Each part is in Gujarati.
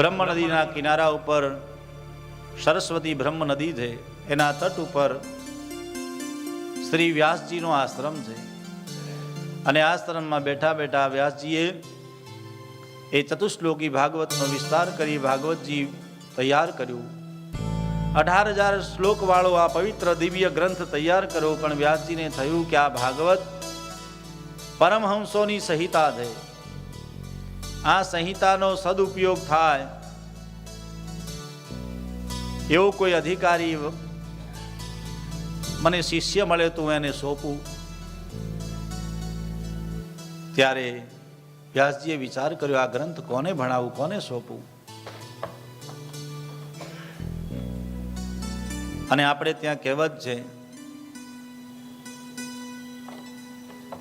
બ્રહ્મ નદીના કિનારા ઉપર સરસ્વતી બ્રહ્મ નદી છે. એના તટ ઉપર શ્રી વ્યાસજીનો આશ્રમ છે. અને આશ્રમમાં બેઠા બેઠા વ્યાસજીએ એ ચતુશ્લોકી ભાગવતનો વિસ્તાર કરી ભાગવતજી તૈયાર કર્યું. અઢાર હજાર શ્લોકવાળો આ પવિત્ર દિવ્ય ગ્રંથ તૈયાર કર્યો, પણ વ્યાસજીને થયું કે આ ભાગવત પરમહંસોની સંહિતા છે. આ સંહિતાનો સદુપયોગ થાય. એવો કોઈ અધિકારી મને શિષ્ય મળે તો હું એને સોંપું. ત્યારે વ્યાસજીએ વિચાર કર્યો, આ ગ્રંથ કોને ભણાવું, કોને સોંપવું અને આપણે ત્યાં કહેવત છે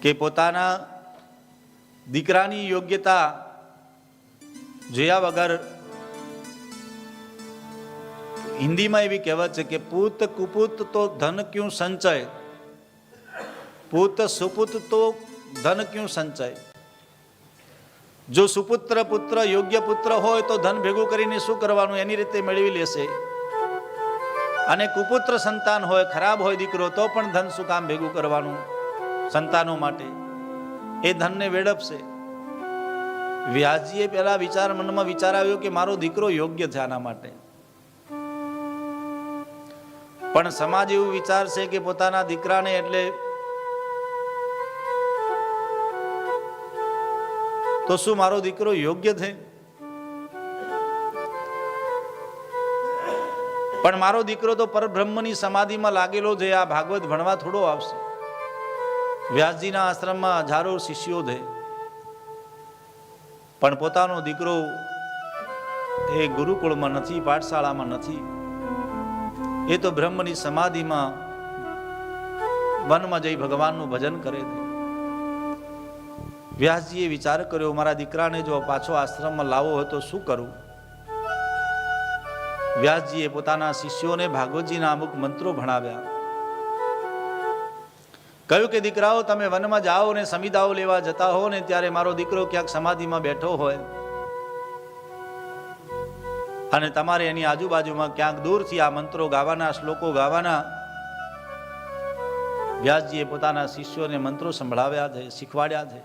કે પોતાના દીકરાની યોગ્યતા જોયા વગર હિન્દીમાં એવી કહેવત છે કે પૂત કુપુત તો ધન ક્યું સંચય? પૂત સુપુત તો ધન ક્યું સંચય? જો સુપુત્ર પુત્ર યોગ્ય પુત્ર હોય તો ધન ભેગું કરીને શું કરવાનું? એની રીતે મેળવી લેશે. અને કુપુત્ર સંતાન હોય, ખરાબ હોય દીકરો, તો પણ ધન શું કામ ભેગું કરવાનું? સંતાનો માટે. એ ધનને વેડપશે વ્યાસજીએ પેલા વિચાર મનમાં વિચાર આવ્યો કે મારો દીકરો યોગ્ય છે આના માટે. પણ સમાજ એવું વિચારશે કે પોતાના દીકરાને એટલે તો શું મારો દીકરો યોગ્ય છે? પણ મારો દીકરો તો પરબ્રહ્મની સમાધિમાં લાગેલો છે, આ ભાગવત ભણવા થોડો આવશે. વ્યાસજીના આશ્રમમાં હજારો શિષ્યો છે. પણ પોતાનો દીકરો એ ગુરુકુળમાં નથી, પાઠશાળામાં નથી. એ તો બ્રહ્મની સમાધિમાં વનમાં જઈ ભગવાનનું ભજન કરે છે. વ્યાસજીએ વિચાર કર્યો, મારા દીકરાને જો પાછો આશ્રમમાં લાવવો હોય તો શું કરું? વ્યાસજીએ પોતાના શિષ્યોને ભાગવતજીના અમુક મંત્રો ભણાવ્યા. કહ્યું કે, દીકરાઓ, તમે વનમાં જાઓ ને સમિદાઓ લેવા જતા હો ને ત્યારે મારો દીકરો ક્યાંક સમાધિમાં બેઠો હોય. અને તમારે એની આજુબાજુમાં ક્યાંક દૂરથી આ મંત્રો ગાવાના, શ્લોકો ગાવાના. વ્યાસજીએ પોતાના શિષ્યોને મંત્રો સંભળાવ્યા છે, શીખવાડ્યા છે.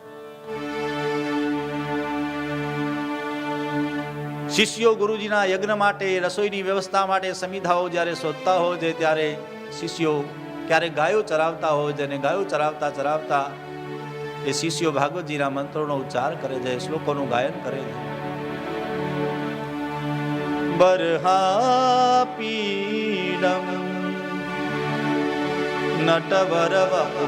શિષ્યો ગુરુજીના યજ્ઞ માટે, રસોઈની વ્યવસ્થા માટે સમિધાઓ જ્યારે શોધતા હોય છે, ત્યારે શિષ્યો ક્યારેક ગાયો ચરાવતા હોય છે અને ગાયો ચરાવતા ચરાવતા એ શિષ્યો ભાગવતજીના મંત્રોનો ઉચ્ચાર કરે છે, શ્લોકોનું ગાયન કરે છે. બરહા પીડમ નટવરવપુ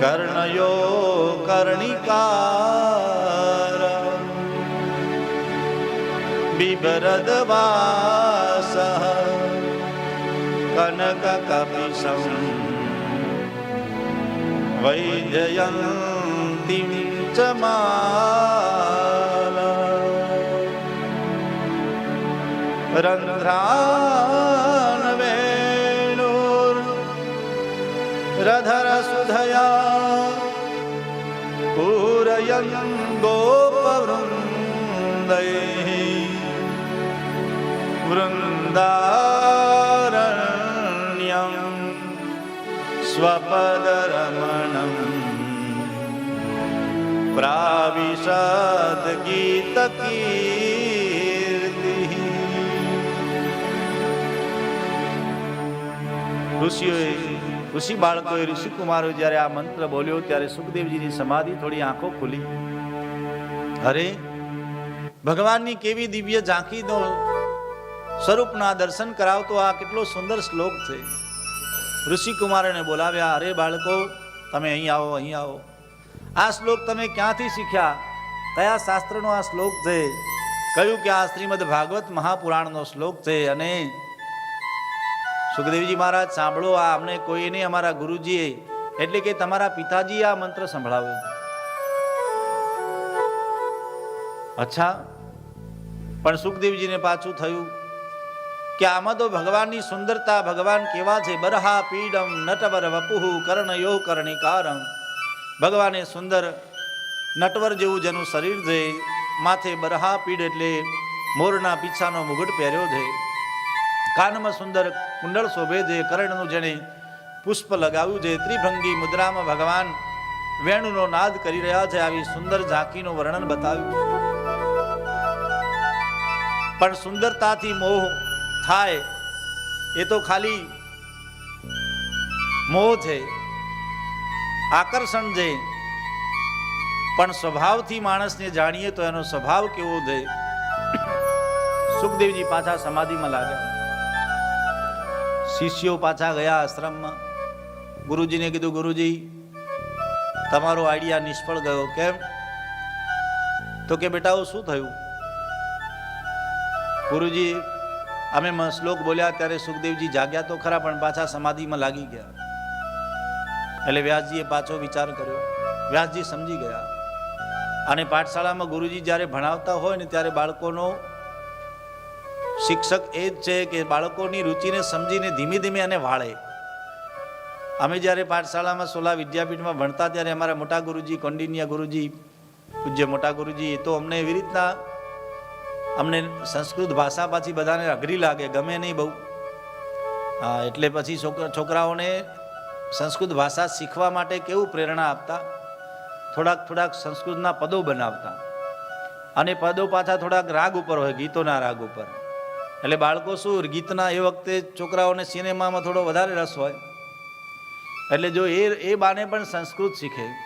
કર્ણયો કર્ણિકાર બિબરદવા कनककपिशं वैजयन्तीं च माला रन्ध्रान्वेणुर्रधरसुधया पूरयन् गोपवृन्दैः वृन्दारण्यं स्वपदरमणं प्राविशद् गीतकीर्तिः ઋષિઓએ ઋષિ બાળકોએ ઋષિકુમારો જ્યારે આ મંત્ર બોલ્યો ત્યારે સુખદેવજીની સમાધિ થોડી આંખો ખુલી અરે ભગવાનની કેવી દિવ્ય ઝાંખીનો સ્વરૂપના દર્શન કરાવતો આ કેટલો સુંદર શ્લોક છે ઋષિકુમારને બોલાવ્યા, અરે બાળકો, તમે અહીં આવો અહીં આવો. આ શ્લોક તમે ક્યાંથી શીખ્યા? કયા શાસ્ત્રનો આ શ્લોક છે? કહ્યું કે આ શ્રીમદ ભાગવત મહાપુરાણનો શ્લોક છે અને સુખદેવજી મહારાજ, સાંભળો, આ અમને કોઈને અમારા ગુરુજીએ. એટલે કે તમારા પિતાજીએ આ મંત્ર સંભળાવ્યો. અચ્છા. પણ સુખદેવજીને પાછું થયું. કે આમાં તો ભગવાનની સુંદરતા ભગવાન કેવા છે? બરહા પીડમ નટવર વપુહુ કર્ણયો કર્ણિકારમ. ભગવાને સુંદર નટવર જેવું જેનું શરીર છે. માથે બરહા પીડ એટલે મોરના પીછાનો મુગટ પહેર્યો છે. કાનમાં સુંદર કુંડળ શોભે છે. કરણનું જેણે પુષ્પ લગાવ્યું છે. ત્રિભંગી મુદ્રામાં ભગવાન વેણુનો નાદ કરી રહ્યા છે. આવી સુંદર ઝાંખીનું વર્ણન બતાવ્યું. પણ સુંદરતાથી મોહ થાય, એ તો ખાલી મોહ છે, આકર્ષણ છે. પણ સ્વભાવથી માણસને જાણીએ તો એનો સ્વભાવ કેવો છે? સુખદેવજી પાછા સમાધિમાં લાગ્યા. શિષ્યો પાછા ગયા આશ્રમમાં. ગુરુજીને કીધું, ગુરુજી, તમારો આઈડિયા નિષ્ફળ ગયો. કેમ? તો કે બેટાઓ શું થયું? ગુરુજી અમે શ્લોક બોલ્યા ત્યારે સુખદેવજી જાગ્યા તો ખરા, પણ પાછા સમાધિમાં લાગી ગયા. એટલે વ્યાસજીએ પાછો વિચાર કર્યો. વ્યાસજી સમજી ગયા. અને પાઠશાળામાં ગુરુજી જ્યારે ભણાવતા હોય ને ત્યારે બાળકોનો શિક્ષક એ જ છે કે બાળકોની રુચિને સમજીને ધીમે ધીમે એને વાળે. અમે જ્યારે પાઠશાળામાં સોલા વિદ્યાપીઠમાં ભણતા ત્યારે અમારા મોટા ગુરુજી, કોંડિન્યા ગુરુજી, પૂજ્ય મોટા ગુરુજી, એ તો અમને એવી રીતના અમને સંસ્કૃત ભાષા પાછી બધાને અઘરી લાગે, ગમે નહીં બહુ. હા, એટલે પછી છોકરા છોકરાઓને સંસ્કૃત ભાષા શીખવા માટે કેવું પ્રેરણા આપતા? થોડાક થોડાક સંસ્કૃતના પદો બનાવતા. અને પદો પાછા થોડાક રાગ ઉપર હોય, ગીતોના રાગ ઉપર. એટલે બાળકો શું, ગીતના એ વખતે છોકરાઓને સિનેમામાં થોડો વધારે રસ હોય. એટલે જો એ એ બાને પણ સંસ્કૃત શીખે.